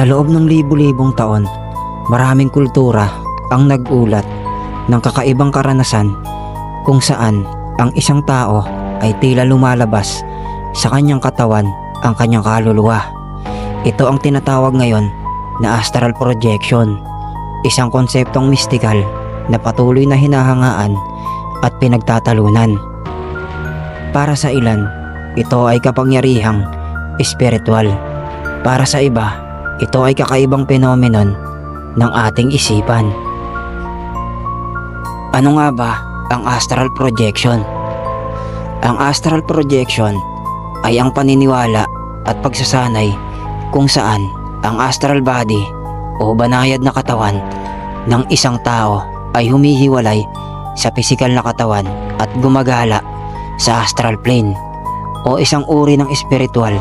Sa loob ng libu-libong taon, maraming kultura ang nag-ulat ng kakaibang karanasan kung saan ang isang tao ay tila lumalabas sa kanyang katawan ang kanyang kaluluwa. Ito ang tinatawag ngayon na astral projection, isang konseptong mistikal na patuloy na hinahangaan at pinagtatalunan. Para sa ilan, ito ay kapangyarihang espiritual. Para sa iba, ito ay kakaibang phenomenon ng ating isipan. Ano nga ba ang astral projection? Ang astral projection ay ang paniniwala at pagsasanay kung saan ang astral body o banayad na katawan ng isang tao ay humihiwalay sa pisikal na katawan at gumagala sa astral plane o isang uri ng espiritual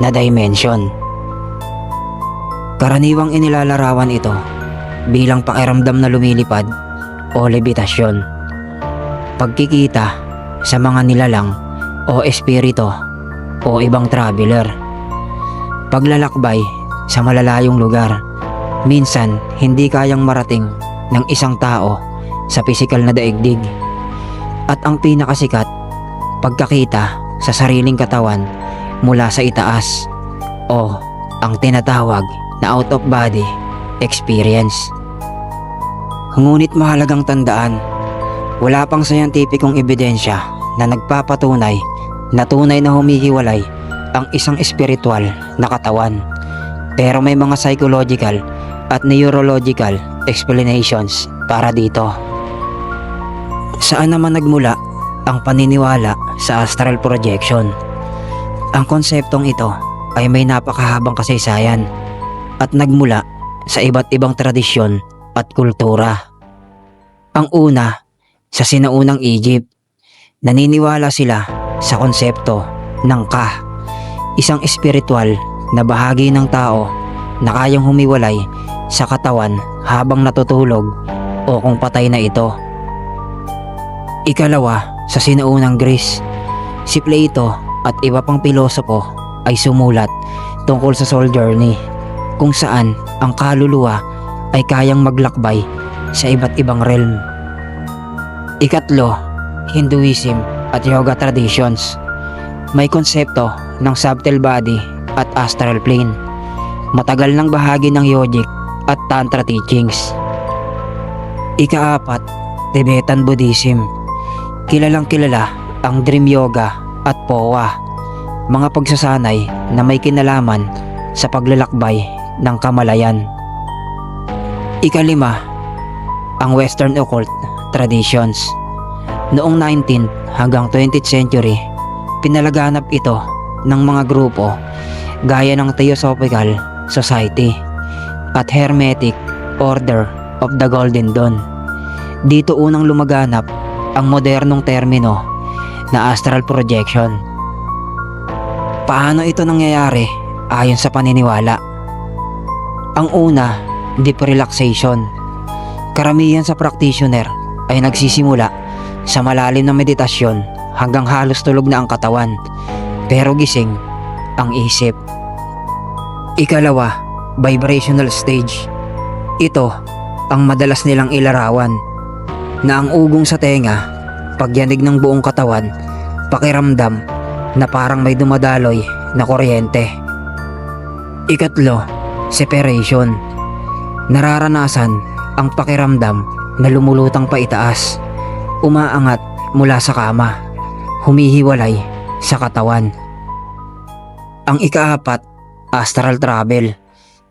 na dimension. Karaniwang inilalarawan ito bilang pakiramdam na lumilipad o levitasyon. Pagkikita sa mga nilalang o espirito o ibang traveler. Paglalakbay sa malalayong lugar. Minsan hindi kayang marating ng isang tao sa pisikal na daigdig. At ang pinakasikat, pagkakita sa sariling katawan mula sa itaas o ang tinatawag na out of body experience. Ngunit mahalagang tandaan, wala pang scientificong ebidensya na nagpapatunay na tunay na humihiwalay ang isang espiritual na katawan. Pero may mga psychological at neurological explanations para dito. Saan naman nagmula ang paniniwala sa astral projection? Ang konseptong ito ay may napakahabang kasaysayan at nagmula sa iba't ibang tradisyon at kultura. Ang una, sa sinaunang Egypt, naniniwala sila sa konsepto ng Ka, isang espiritual na bahagi ng tao na kayang humiwalay sa katawan habang natutulog o kung patay na ito. Ikalawa, sa sinaunang Greece, si Plato at iba pang pilosopo ay sumulat tungkol sa soul journey kung saan ang kaluluwa ay kayang maglakbay sa iba't ibang realm. Ikatlo, Hinduism at yoga traditions. May konsepto ng subtle body at astral plane. Matagal ng bahagi ng yogic at tantra teachings. Ikaapat, Tibetan Buddhism. Kilalang kilala ang Dream Yoga at POA, mga pagsasanay na may kinalaman sa paglalakbay ng kamalayan. Ikalima, ang Western Occult Traditions. Noong 19th hanggang 20th century, pinalaganap ito ng mga grupo gaya ng Theosophical Society at Hermetic Order of the Golden Dawn. Dito unang lumaganap ang modernong termino na astral projection. Paano ito nangyayari ayon sa paniniwala? Ang una, deep relaxation. Karamihan sa practitioner ay nagsisimula sa malalim na meditasyon hanggang halos tulog na ang katawan pero gising ang isip. Ikalawa, vibrational stage. Ito ang madalas nilang ilarawan na ang ugong sa tenga, pagyanig ng buong katawan, pakiramdam na parang may dumadaloy na kuryente. Ikatlo, separation. Nararanasan ang pakiramdam na lumulutang pa itaas, umaangat mula sa kama, humihiwalay sa katawan. Ang ikaapat, astral travel.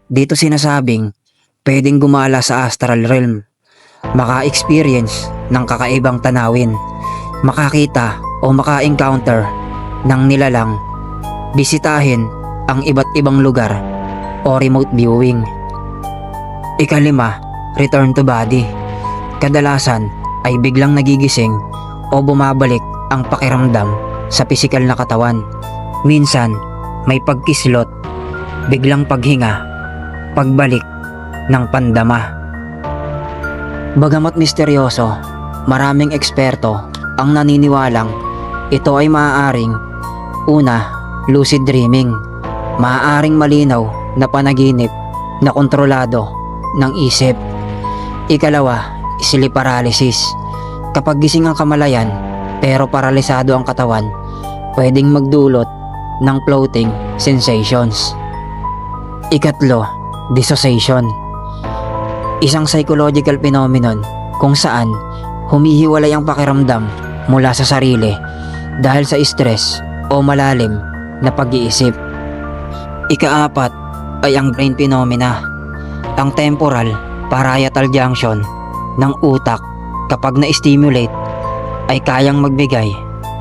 Dito sinasabing pwedeng gumala sa astral realm, maka-experience ng kakaibang tanawin, makakita o maka-encounter ng nilalang, bisitahin ang iba't ibang lugar o remote viewing. Ikalima, return to body. Kadalasan ay biglang nagigising o bumabalik ang pakiramdam sa pisikal na katawan. Minsan, may pagkislot, biglang paghinga, pagbalik ng pandama. Bagamat misteryoso, maraming eksperto ang naniniwalang ito ay maaaring una, lucid dreaming, maaaring malinaw na panaginip na kontrolado ng isip. Ikalawa, sleep paralysis. Kapag gising ang kamalayan pero paralisado ang katawan, pwedeng magdulot ng floating sensations. Ikatlo, dissociation. Isang psychological phenomenon kung saan humihiwalay ang pakiramdam mula sa sarili dahil sa stress o malalim na pag-iisip. Ikaapat ay ang brain phenomena, ang temporal parietal junction ng utak kapag na-stimulate ay kayang magbigay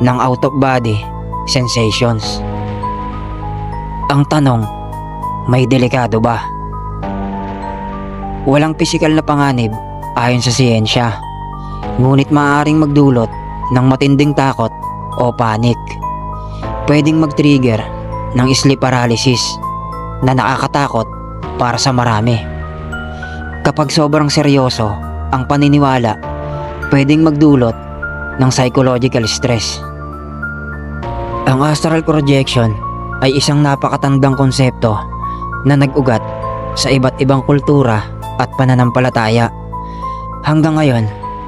ng out-of-body sensations. Ang tanong, may delikado ba? Walang pisikal na panganib ayon sa siyensya, ngunit maaaring magdulot ng matinding takot o panic. Pwedeng mag-trigger ng sleep paralysis na nakakatakot para sa marami. Kapag sobrang seryoso ang paniniwala, pwedeng magdulot ng psychological stress. Ang astral projection ay isang napakatandang konsepto na nag-ugat sa iba't ibang kultura at pananampalataya. Hanggang ngayon,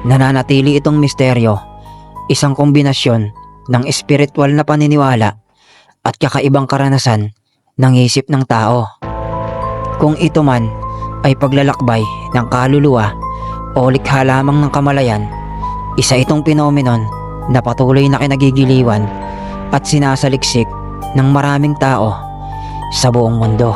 nananatili itong misteryo, isang kombinasyon ng espiritual na paniniwala at kakaibang karanasan ng isip ng tao. Kung ito man ay paglalakbay ng kaluluwa o likha lamang ng kamalayan, isa itong phenomenon na patuloy na kinagigiliwan at sinasaliksik ng maraming tao sa buong mundo.